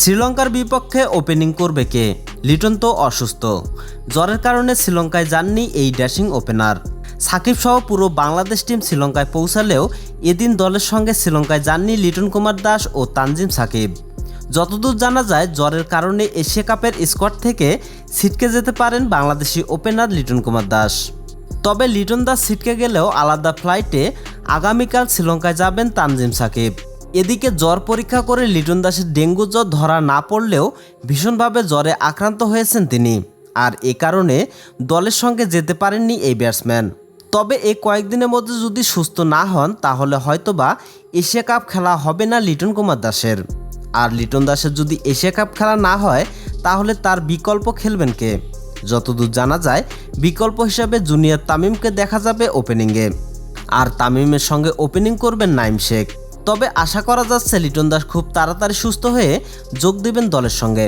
শ্রীলঙ্কার বিপক্ষে ওপেনিং করবে কে? লিটন তো অসুস্থ। জ্বরের কারণে শ্রীলঙ্কায় যাননি এই ড্যাশিং ওপেনার সাকিব সহ পুরো বাংলাদেশ টিম শ্রীলঙ্কায় পৌঁছালেও এদিন দলের সঙ্গে শ্রীলঙ্কায় যাননি লিটন কুমার দাস ও তানজিম সাকিব। যতদূর জানা যায়, জ্বরের কারণে এশিয়া কাপের স্কোয়াড থেকে ছিটকে যেতে পারেন বাংলাদেশি ওপেনার লিটন কুমার দাস। তবে লিটন দাস ছিটকে গেলেও আলাদা ফ্লাইটে আগামীকাল শ্রীলঙ্কায় যাবেন তানজিম সাকিব। এদিকে জ্বর পরীক্ষা করে লিটন দাসের ডেঙ্গু জ্বর ধরা না পড়লেও ভীষণভাবে জ্বরে আক্রান্ত হয়েছেন তিনি। আর এ কারণে দলের সঙ্গে যেতে পারেননি এই ব্যাটসম্যান। তবে এই কয়েকদিনের মধ্যে যদি সুস্থ না হন, তাহলে হয়তোবা এশিয়া কাপ খেলা হবে না লিটন কুমার দাসের। আর লিটন দাসের যদি এশিয়া কাপ খেলা না হয়, তাহলে তার বিকল্প খেলবেন কে? যতদূর জানা যায়, বিকল্প হিসাবে জুনিয়র তামিমকে দেখা যাবে ওপেনিংয়ে। আর তামিমের সঙ্গে ওপেনিং করবেন নাইম শেখ। তবে আশা করা যাচ্ছে লিটন দাস খুব তাড়াতাড়ি সুস্থ হয়ে যোগ দেবেন দলের সঙ্গে।